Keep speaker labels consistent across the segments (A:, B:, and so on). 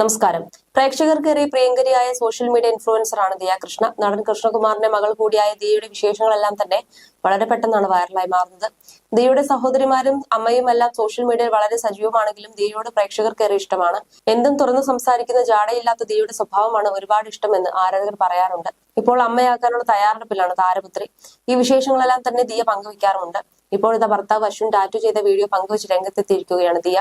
A: നമസ്കാരം. പ്രേക്ഷകർക്കേറെ പ്രിയങ്കരിയായ സോഷ്യൽ മീഡിയ ഇൻഫ്ലുവൻസറാണ് ദിയ കൃഷ്ണ. നടൻ കൃഷ്ണകുമാറിന്റെ മകൾ കൂടിയായ ദിയയുടെ വിശേഷങ്ങളെല്ലാം തന്നെ വളരെ പെട്ടെന്നാണ് വൈറലായി മാറുന്നത്. ദിയയുടെ സഹോദരിമാരും അമ്മയും എല്ലാം സോഷ്യൽ മീഡിയയിൽ വളരെ സജീവമാണെങ്കിലും ദിയയോട് പ്രേക്ഷകർക്കേറെ ഇഷ്ടമാണ്. എന്തും തുറന്നു സംസാരിക്കുന്ന ജാടയില്ലാത്ത ദിയയുടെ സ്വഭാവമാണ് ഒരുപാട് ഇഷ്ടമെന്ന് ആരാധകർ പറയാറുണ്ട്. ഇപ്പോൾ അമ്മയാക്കാനുള്ള തയ്യാറെടുപ്പിലാണ് താരപുത്രി. ഈ വിശേഷങ്ങളെല്ലാം തന്നെ ദിയ പങ്കുവയ്ക്കാറുമുണ്ട്. ഇപ്പോഴത്തെ ഭർത്താവ് അശ്വിൻ ടാറ്റു ചെയ്ത വീഡിയോ പങ്കുവച്ച് രംഗത്തെത്തിയിരിക്കുകയാണ് ദിയ.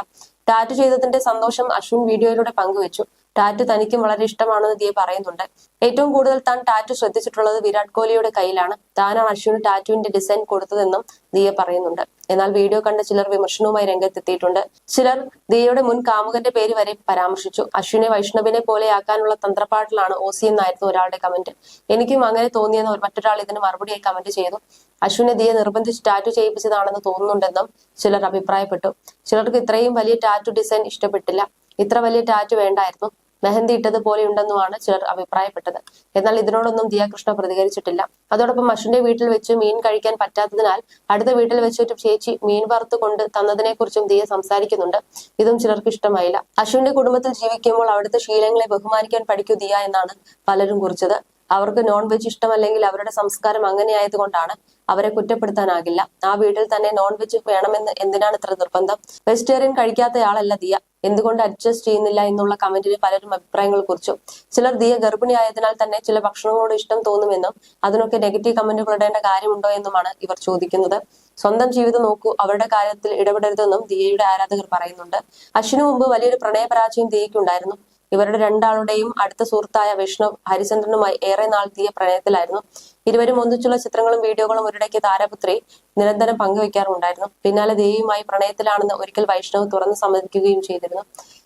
A: ടാറ്റു ചെയ്തതിന്റെ സന്തോഷം അശ്വിൻ വീഡിയോയിലൂടെ പങ്കുവച്ചു. ടാറ്റു തനിക്കും വളരെ ഇഷ്ടമാണെന്ന് ദിയ പറയുന്നുണ്ട്. ഏറ്റവും കൂടുതൽ താൻ ടാറ്റു ശ്രദ്ധിച്ചിട്ടുള്ളത് വിരാട് കോഹ്ലിയുടെ കയ്യിലാണ്. താനാണ് അശ്വിന് ടാറ്റുവിന്റെ ഡിസൈൻ കൊടുത്തതെന്നും ദിയ പറയുന്നുണ്ട്. എന്നാൽ വീഡിയോ കണ്ട ചിലർ വിമർശനവുമായി രംഗത്തെത്തിയിട്ടുണ്ട്. ചിലർ ദിയയുടെ മുൻ കാമുകന്റെ പേര് വരെ പരാമർശിച്ചു. അശ്വിനെ വൈഷ്ണവിനെ പോലെയാക്കാനുള്ള തന്ത്രപ്പാട്ടിലാണ് ഓസി എന്നായിരുന്നു ഒരാളുടെ കമന്റ് എനിക്കും അങ്ങനെ തോന്നിയെന്ന് മറ്റൊരാൾ ഇതിന് മറുപടിയായി കമന്റ് ചെയ്തു. അശ്വിനെ ദിയെ നിർബന്ധിച്ച് ടാറ്റു ചെയ്യിപ്പിച്ചതാണെന്ന് തോന്നുന്നുണ്ടെന്നും ചിലർ അഭിപ്രായപ്പെട്ടു. ചിലർക്ക് ഇത്രയും വലിയ ടാറ്റു ഡിസൈൻ ഇഷ്ടപ്പെട്ടില്ല. ഇത്ര വലിയ ടാറ്റു വേണ്ടായിരുന്നു. മെഹന്തി ഇട്ടതുപോലെ ഉണ്ടെന്നുമാണ് ചിലർ അഭിപ്രായപ്പെട്ടത്. എന്നാൽ ഇതിനോടൊന്നും ദിയാകൃഷ്ണ പ്രതികരിച്ചിട്ടില്ല. അതോടൊപ്പം മഷിന്റെ വീട്ടിൽ വെച്ച് മീൻ കഴിക്കാൻ പറ്റാത്തതിനാൽ അടുത്ത വീട്ടിൽ വെച്ച് ഒരു ചേച്ചി മീൻ വറുത്ത് കൊണ്ട് തന്നതിനെ കുറിച്ചും ദിയ സംസാരിക്കുന്നുണ്ട്. ഇതും ചിലർക്ക് ഇഷ്ടമായില്ല. അശുവിന്റെ കുടുംബത്തിൽ ജീവിക്കുമ്പോൾ അവിടുത്തെ ശീലങ്ങളെ ബഹുമാനിക്കാൻ പഠിക്കൂ ദിയ എന്നാണ് പലരും കുറിച്ചത്. അവർക്ക് നോൺ വെജ് ഇഷ്ടമല്ലെങ്കിൽ അവരുടെ സംസ്കാരം അങ്ങനെയായതുകൊണ്ടാണ് അവരെ കുറ്റപ്പെടുത്താനാകില്ല. ആ വീട്ടിൽ തന്നെ നോൺ വെജ് വേണമെന്ന് എന്തിനാണ് ഇത്ര നിർബന്ധം? വെജിറ്റേറിയൻ കഴിക്കാത്തയാളല്ല ദിയ. എന്തുകൊണ്ട് അഡ്ജസ്റ്റ് ചെയ്യുന്നില്ല എന്നുള്ള കമന്റിൽ പലരും അഭിപ്രായങ്ങൾ കുറിച്ചു. ചിലർ ദിയ ഗർഭിണിയായതിനാൽ തന്നെ ചില ഭക്ഷണങ്ങളോട് ഇഷ്ടം തോന്നുമെന്നും അതിനൊക്കെ നെഗറ്റീവ് കമന്റുകൾ ഇടേണ്ട കാര്യമുണ്ടോ എന്നുമാണ് ഇവർ ചോദിക്കുന്നത്. സ്വന്തം ജീവിതം നോക്കൂ അവരുടെ കാര്യത്തിൽ ഇടപെടരുതെന്നും ദിയയുടെ ആരാധകർ പറയുന്നുണ്ട്. അശ്വിനു മുമ്പ് വലിയൊരു പ്രണയപരാജയം ദിയയ്ക്കുണ്ടായിരുന്നു. ഇവരുടെ രണ്ടാളുടെയും അടുത്ത സുഹൃത്തായ വിഷ്ണു ഹരിചന്ദ്രനുമായി ഏറെ നാൾ തീയ പ്രണയത്തിലായിരുന്നു. ഇരുവരും ഒന്നിച്ചുള്ള ചിത്രങ്ങളും വീഡിയോകളും ഒരിടയ്ക്ക് താരപുത്രി നിരന്തരം പങ്കുവയ്ക്കാറുണ്ടായിരുന്നു പിന്നാലെ ദേവിയുമായി പ്രണയത്തിലാണെന്ന് ഒരിക്കൽ വൈഷ്ണവ് തുറന്നു സമ്മതിക്കുകയും ചെയ്തിരുന്നു.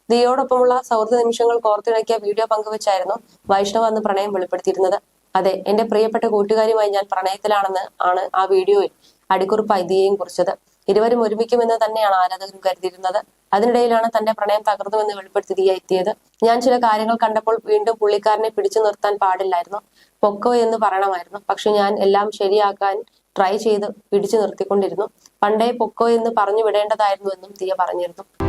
A: ദിയോടൊപ്പമുള്ള സൗഹൃദ നിമിഷങ്ങൾ കോർത്തിണക്കിയ വീഡിയോ പങ്കുവെച്ചായിരുന്നു വൈഷ്ണവ് അന്ന് പ്രണയം വെളിപ്പെടുത്തിയിരുന്നത്. അതെ എന്റെ പ്രിയപ്പെട്ട കൂട്ടുകാരിയുമായി ഞാൻ പ്രണയത്തിലാണെന്ന് ആണ് ആ വീഡിയോയിൽ അടിക്കുറിപ്പായി ദിയയും കുറിച്ചത്. ഇരുവരും ഒരുമിക്കുമെന്ന് തന്നെയാണ് ആരാധകരും കരുതിയിരുന്നത്. അതിനിടയിലാണ് തന്റെ പ്രണയം തകർന്നുവെന്ന് വെളിപ്പെടുത്തി ദിയ എത്തിയത്. ഞാൻ ചില കാര്യങ്ങൾ കണ്ടപ്പോൾ വീണ്ടും പുള്ളിക്കാരനെ പിടിച്ചു നിർത്താൻ പാടില്ലായിരുന്നു. പൊക്കോ എന്ന് പറയണമായിരുന്നു. പക്ഷെ ഞാൻ എല്ലാം ശരിയാക്കാൻ ട്രൈ ചെയ്ത് പിടിച്ചു നിർത്തിക്കൊണ്ടിരുന്നു. പണ്ടേ പൊക്കോ എന്ന് പറഞ്ഞു വിടേണ്ടതായിരുന്നു എന്നും ദിയ പറഞ്ഞിരുന്നു.